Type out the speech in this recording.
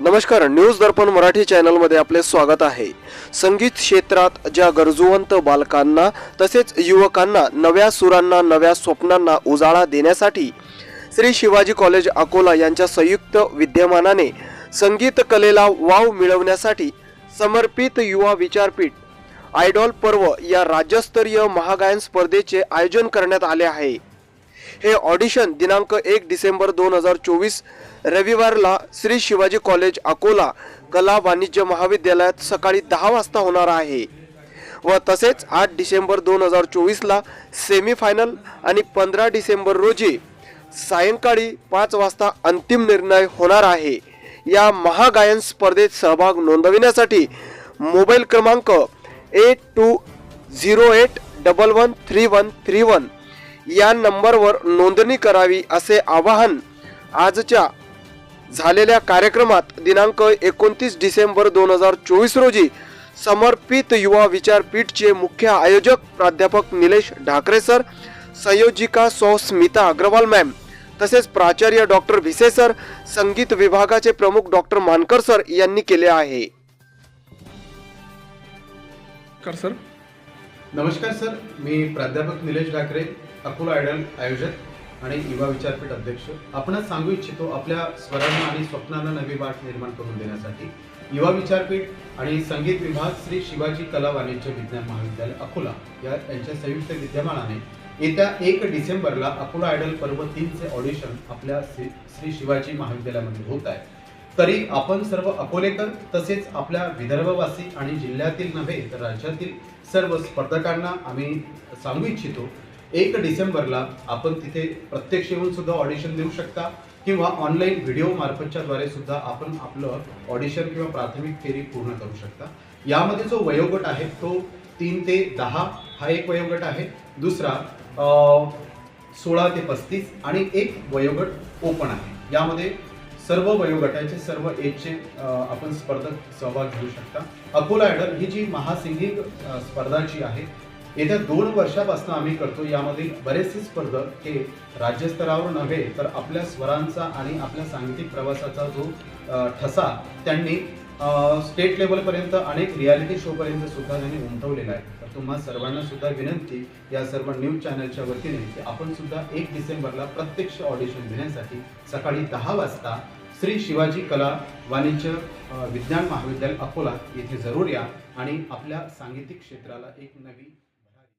नमस्कार न्यूज दर्पण मराठी चॅनलमध्ये आपले स्वागत आहे. संगीत क्षेत्रात ज्या गरजूवंत बालकांना तसेच युवकांना नव्या सुरांना नव्या स्वप्नांना उजाळा देण्यासाठी श्री शिवाजी कॉलेज अकोला यांच्या संयुक्त विद्यमानाने संगीत कलेला वाव मिळवण्यासाठी समर्पित युवा विचारपीठ आयडॉल पर्व या राज्यस्तरीय महागायन स्पर्धेचे आयोजन करण्यात आले आहे. हे ऑडिशन दिनांक एक डिसेंबर दोन हजार चोवीस रविवारला श्री शिवाजी कॉलेज अकोला कला वाणिज्य महाविद्यालयात सकाळी दहा वाजता होणार आहे व तसेच आठ डिसेंबर दोन हजार चोवीसला सेमीफायनल आणि पंधरा डिसेंबर रोजी सायंकाळी पाच वाजता अंतिम निर्णय होणार आहे. या महागायन स्पर्धेत सहभाग नोंदविण्यासाठी मोबाईल क्रमांक eight two zero eight double one three one three one या नंबरवर नोंदणी करावी असे आवाहन आजच्या झालेल्या कार्यक्रमात दिनांक एकोणतीस डिसेंबर दोन हजार चोवीस रोजी समर्पित युवा विचारपीठचे मुख्य आयोजक प्राध्यापक निलेश ढाकरे सर संयोजिका सौ स्मिता अग्रवाल मॅम तसेच प्राचार्य डॉक्टर भिसे सर संगीत विभागाचे प्रमुख डॉक्टर मानकर सर यांनी केले आहे. कर सर. नमस्कार सर मी प्राध्यापक निलेश ढाकरे अकोला आयडल आयोजक आणि युवा विचारपीठ अध्यक्ष. आपणच सांगू इच्छितो आपल्या स्वरांना आणि स्वप्नांना नवी वाट निर्माण करून देण्यासाठी. युवा विचारपीठ आणि संगीत विभाग श्री शिवाजी कला वाणिज्य विज्ञान महाविद्यालय अकोला या यांच्या संयुक्त विद्यमानाने येत्या एक डिसेंबरला अकोला आयडल पर्व तीनचे ऑडिशन आपल्या श्री श्री शिवाजी महाविद्यालयामध्ये होत आहे. तरी आपण सर्व अकोलेकर तसेच आपल्या विदर्भवासी आणि जिल्ह्यातील नव्हे तर राज्यातील सर्व स्पर्धकांना आम्ही सांगू इच्छितो एक डिसेंबरला आपण तिथे प्रत्यक्ष येऊन सुद्धा ऑडिशन देऊ शकता किंवा ऑनलाईन व्हिडिओ मार्फतच्या द्वारे सुद्धा आपण आपलं ऑडिशन किंवा प्राथमिक फेरी पूर्ण करू शकता. यामध्ये जो वयोगट आहे तो तीन ते दहा हा एक वयोगट आहे. दुसरा सोळा ते पस्तीस आणि एक वयोगट ओपन आहे. यामध्ये सर्व वयोगटाचे सर्व एजचे आपण स्पर्धक सहभाग घेऊ शकता. अकोला आयडल ही जी महासिंगिंग स्पर्धा जी आहे येत्या दोन वर्षापासून आम्ही करतो. यामध्ये बरेचसे स्पर्धक हे राज्यस्तरावर नव्हे तर आपल्या स्वरांचा आणि आपल्या सांगीतिक प्रवासाचा जो ठसा त्यांनी स्टेट लेवलपर्यंत अनेक रियालिटी शोपर्यंत सुद्धा त्यांनी उमटवलेला आहे. तर तुम्हा सर्वांना सुद्धा विनंती या सर्व न्यूज चॅनलच्या वतीने की आपण सुद्धा एक डिसेंबरला प्रत्यक्ष ऑडिशन देण्यासाठी सकाळी दहा वाजता श्री शिवाजी कला वाणिज्य विज्ञान महाविद्यालय अकोला येथे जरूर या आणि आपल्या सांगीतिक क्षेत्राला एक नवी